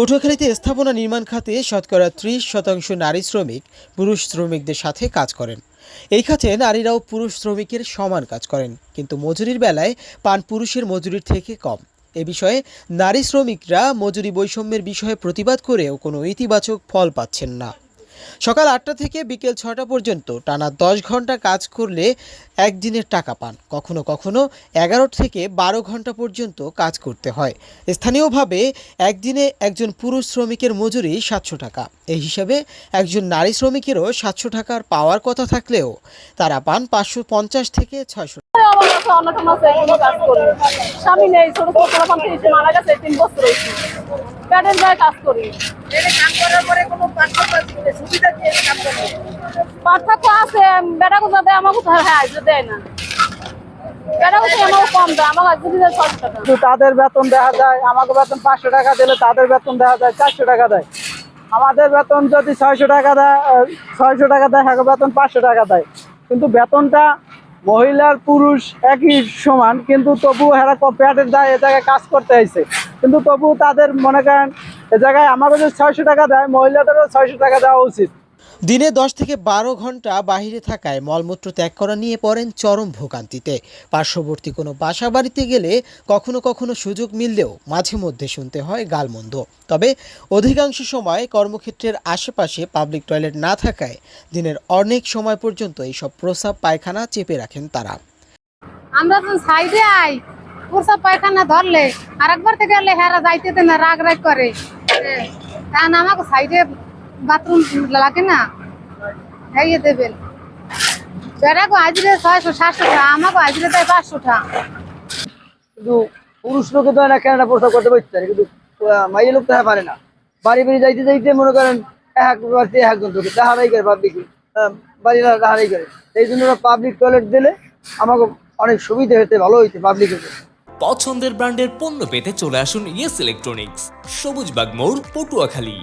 পটুয়াখালীতে স্থাপনা নির্মাণ খাতে শতকরা ত্রিশ শতাংশ নারী শ্রমিক পুরুষ শ্রমিকদের সাথে কাজ করেন। এই খাতে নারীরাও পুরুষ শ্রমিকের সমান কাজ করেন, কিন্তু মজুরির বেলায় পান পুরুষের মজুরির থেকে কম। এ বিষয়ে নারী শ্রমিকরা মজুরি বৈষম্যের বিষয়ে প্রতিবাদ করেও কোনো ইতিবাচক ফল পাচ্ছেন না। সকাল আটটা থেকে বিকেল ছটা পর্যন্ত টানা দশ ঘণ্টা কাজ করলে একদিনের টাকা পান। কখনো কখনো এগারো থেকে বারো ঘণ্টা পর্যন্ত কাজ করতে হয়। স্থানীয়ভাবে একদিনে একজন পুরুষ শ্রমিকের মজুরি সাতশো টাকা। এই হিসাবে একজন নারী শ্রমিকেরও সাতশো টাকার পাওয়ার কথা থাকলেও তারা পান পাঁচশো পঞ্চাশ থেকে ছয়শো স্বামী নেই, ছোট ছোট মারা গেছে তিন বছর। প্যাডের গায়ে কাজ করি। এটা করার পরে কোনো পার্থক্য আছে সুবিধা কি পার্থক্য আছে বেটা কোথা দেয় আমাকে হ্যাঁ যে দেয় না। বেটা কোথায় কম দেয় আমাকে যদি দেয় ছশো টাকা। কিন্তু তাদের বেতন দেখা যায় আমাকে বেতন পাঁচশো টাকা দিলে তাদের বেতন দেখা যায় চারশো টাকা দেয়। আমাদের বেতন যদি ছয়শো টাকা দেয় ছয়শো টাকা দেয় হ্যাঁ বেতন পাঁচশো টাকা দেয়। কিন্তু বেতনটা মহিলার পুরুষ একই সমান, কিন্তু তবু হেরা প্যাটের দায়, এ জায়গায় কাজ করতে হয়েছে। কিন্তু তবু তাদের মনে করেন, এ জায়গায় আমারও যে ছয়শো টাকা দেয়, মহিলাদেরও ছয়শো টাকা দেওয়া উচিত। দিনে দশ থেকে বারো ঘণ্টা বাইরে থাকায় মলমূত্র ত্যাগ করা নিয়ে পড়েন চরম ভোগান্তিতে। পার্শ্ববর্তী কোনো বাসা বাড়িতে গেলে কখনো কখনো সুযোগ মিললেও মাঝে মধ্যে শুনতে হয় গালমন্দ। তবে অধিকাংশ সময় কর্মক্ষেত্রের আশেপাশে পাবলিক টয়লেট না থাকায় দিনের অনেক সময় পর্যন্ত এইসব প্রস্রাব পায়খানা চেপে রাখেন তারা। আমরা তো সাইডে আই, প্রসাব পায়খানা ধরলে আর একবার থেকে গেলে হেরা যাইতে না, রাগ রাগ করে। কারণ আমাকে সাইডে বাথরুম লাগে না? দেবেন। বেড়াকে হাজিরে ছয়শো সাতশো টাকা আমাকে হাজিরে দেয় পাঁচশো টাকা। কিন্তু পুরুষ লোকে তো না কেনাটা প্রস্তাব করতে পারছে না কিন্তু আহ, মাইয়া লোক তো হ্যাঁ পারে না। বাড়ি বাড়ি যাইতে যাইতে মনে করেন এক বাড়িতে একজন তোকে তাহারাই করে পাবলিক বাড়িরা তাহারাই করে। এই জন্য পাবলিক টয়লেট দিলে আমাকে অনেক সুবিধা হতে ভালো হইতে পাবলিক হতে পছন্দের ব্র্যান্ডের পণ্য পেতে চলে আসুন ইয়েস ইলেকট্রনিক্স সবুজবাগ মোড় পটুয়াখালী।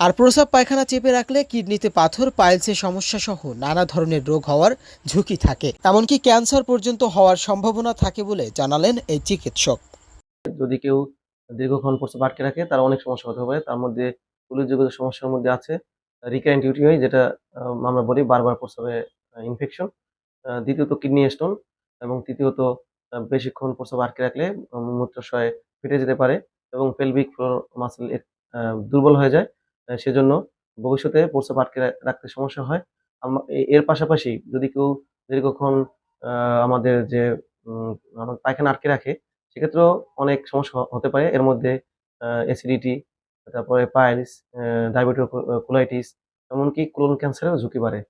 আর প্রস্রাব পায়খানা চেপে রাখলে কিডনিতে পাথর পাইলসের সমস্যা সহ নানা ধরনের রোগ হওয়ার ঝুঁকি থাকে। এমনকি ক্যান্সার পর্যন্ত হওয়ার সম্ভাবনা থাকে বলে জানালেন এই চিকিৎসক। যদি কেউ দীর্ঘক্ষণ প্রস্রাব আটকে রাখে, তার অনেক সমস্যা হতে পারে। তার মধ্যে উল্লেখযোগ্য সমস্যার মধ্যে আছে রিকারেন্ট ইউটিআই যেটা আমরা বলি বারবার প্রস্রাবে ইনফেকশন দ্বিতীয়ত কিডনি স্টোন এবং তৃতীয়ত বেশিক্ষণ প্রস্রাব আটকে রাখলে মূত্রাশয় ফেটে যেতে পারে এবং পেলভিক ফ্লোর মাসেল দুর্বল হয়ে যায়। সেজন্য ভবিষ্যতে প্রস্রাব আটকে রাখতে সমস্যা হয়। এর পাশাপাশি যদি কেউ দীর্ঘক্ষণ আমাদের যে আমাদের পায়খানা আটকে রাখে, সেক্ষেত্রেও অনেক সমস্যা হতে পারে। এর মধ্যে অ্যাসিডিটি তারপরে পাইলস ডায়াবেটিস এমনকি ক্লোন ক্যান্সারেও ঝুঁকি বাড়ে।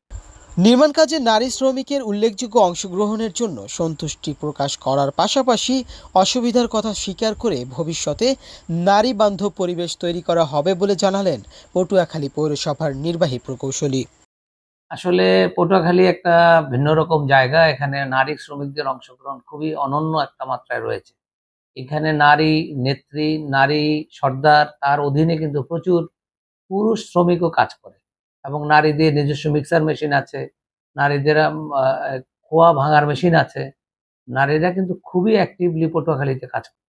নির্মাণ কাজে নারী শ্রমিকের উল্লেখযোগ্য অংশগ্রহণের জন্য সন্তুষ্টি প্রকাশ করার পাশাপাশি অসুবিধার কথা স্বীকার করে ভবিষ্যতে নারী বান্ধব পরিবেশ তৈরি করা হবে বলে জানালেন পটুয়াখালী পৌরসভার নির্বাহী প্রকৌশলী। আসলে পটুয়াখালী একটা ভিন্ন রকম জায়গা, এখানে নারী শ্রমিকদের অংশগ্রহণ খুবই অনন্য একটা মাত্রায় রয়েছে। এখানে নারী নেত্রী, নারী সর্দার, তার অধীনে কিন্তু প্রচুর পুরুষ শ্রমিকও কাজ করে। এবং নারীদের নিজস্ব মিক্সার মেশিন আছে, নারীদের খোয়া ভাঙার মেশিন আছে, নারীরা কিন্তু খুবই অ্যাক্টিভলি পটুয়াখালীতে কাজ করে।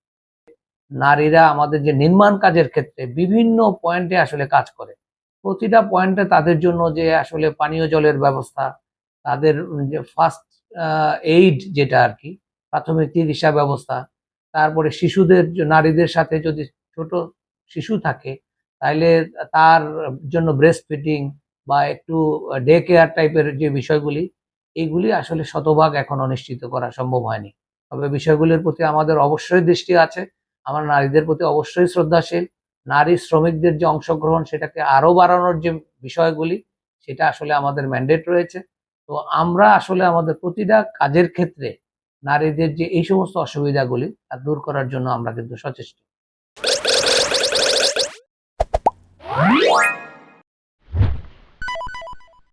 নারীরা আমাদের যে নির্মাণ কাজের ক্ষেত্রে বিভিন্ন পয়েন্টে আসলে কাজ করে। প্রতিটা পয়েন্টে তাদের জন্য যে আসলে পানীয় জলের ব্যবস্থা, তাদের যে ফার্স্ট এইড যেটা আর কি, প্রাথমিক চিকিৎসা ব্যবস্থা, তারপরে শিশুদের, নারীদের সাথে যদি ছোট শিশু থাকে তাহলে তার জন্য ব্রেস্ট ফিডিং বা একটু ডে কেয়ার টাইপের যে বিষয়গুলি, এইগুলি আসলে শতভাগ এখনও নিশ্চিত করা সম্ভব হয়নি। তবে বিষয়গুলির প্রতি আমাদের অবশ্যই দৃষ্টি আছে। আমরা নারীদের প্রতি অবশ্যই শ্রদ্ধাশীল। নারী শ্রমিকদের যে অংশগ্রহণ, সেটাকে আরও বাড়ানোর যে বিষয়গুলি, সেটা আসলে আমাদের ম্যান্ডেট রয়েছে। তো আমরা আসলে আমাদের প্রতিটা কাজের ক্ষেত্রে নারীদের যে এই সমস্ত অসুবিধাগুলি, তা দূর করার জন্য আমরা কিন্তু সচেষ্ট।